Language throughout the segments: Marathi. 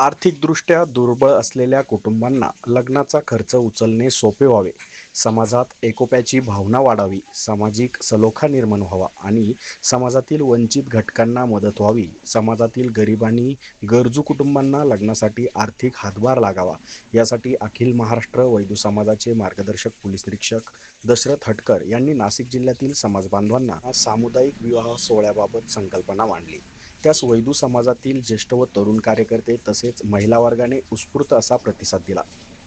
आर्थिकदृष्ट्या दुर्बळ असलेल्या कुटुंबांना लग्नाचा खर्च उचलणे सोपे व्हावे. समाजात एकोप्याची भावना वाढावी. सामाजिक सलोखा निर्माण व्हावा आणि समाजातील वंचित घटकांना मदत व्हावी. समाजातील गरिबांनी गरजू कुटुंबांना लग्नासाठी आर्थिक हातभार लागावा. यासाठी अखिल महाराष्ट्र वैदू समाजाचे मार्गदर्शक पोलीस निरीक्षक दशरथ हटकर यांनी नाशिक जिल्ह्यातील समाजबांधवांना सामुदायिक विवाह सोहळ्याबाबत संकल्पना मांडली. त्यास वैदू समाजातील ज्येष्ठ व तरुण कार्यकर्ते तसेच महिला वर्गाने उत्स्फूर्त असा प्रतिसाद दिला.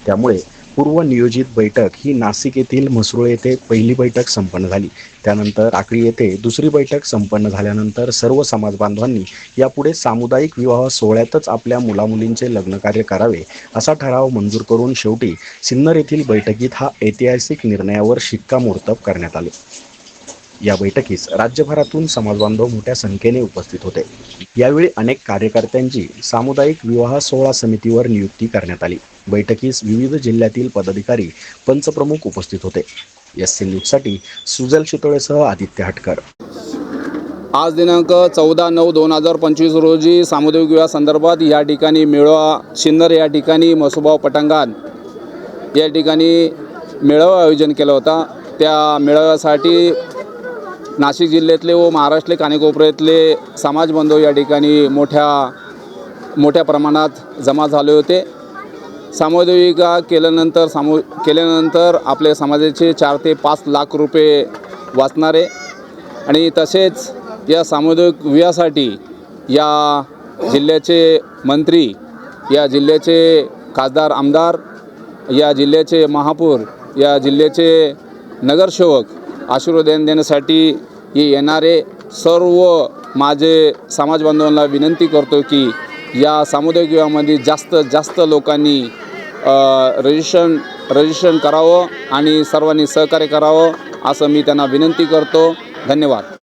त्यामुळे पूर्व नियोजित बैठक ही नाशिक येथील म्हसरूळ येथे पहिली बैठक संपन्न झाली. त्यानंतर आकळी येथे दुसरी बैठक संपन्न झाल्यानंतर सर्व समाज बांधवांनी यापुढे सामुदायिक विवाह सोहळ्यातच आपल्या मुलामुलींचे लग्न कार्य करावे असा ठराव मंजूर करून शेवटी सिन्नर येथील बैठकीत हा ऐतिहासिक निर्णयावर शिक्कामोर्तब करण्यात आले. या बैठकीस राज्यभरातून समाजबांधव मोठ्या संख्येने उपस्थित होते. यावेळी अनेक कार्यकर्त्यांची सामुदायिक विवाह सोहळा समितीवर नियुक्ती करण्यात आली. बैठकीस विविध जिल्ह्यातील पदाधिकारी पंचप्रमुख उपस्थित होते. एस सी न्यूजसाठी सुजल शितोळेसह आदित्य हटकर. आज दिनांक चौदा नऊ दोन हजार पंचवीस रोजी सामुदायिक विवाह संदर्भात या ठिकाणी मेळावा शिन्नर या ठिकाणी मसुबाव पटांगण या ठिकाणी मेळावा आयोजन केला होता. त्या मेळाव्यासाठी नाशिक जिल्ह्यातले व महाराष्ट्रले कानेकोपऱ्यातले समाज बांधव या ठिकाणी मोठ्या मोठ्या प्रमाणात जमा झाले होते. सामुदायिक केल्यानंतर सामू केल्यानंतर आपल्या समाजाचे चार ते पाच लाख रुपये वाचणारे आणि तसेच या सामुदायिक विहासाठी या जिल्ह्याचे मंत्री या जिल्ह्याचे खासदार आमदार या जिल्ह्याचे महापौर या जिल्ह्याचे नगरसेवक आशीर्वाद देण्यासाठी हे येणारे सर्व माझे समाज बांधवांना विनंती करतो की या सामुदायिक विवाहामध्ये जास्त जास्त लोकांनी रजिस्ट्रेशन रजिस्ट्रेशन करावं आणि सर्वांनी सहकार्य करावं असं मी त्यांना विनंती करतो. धन्यवाद.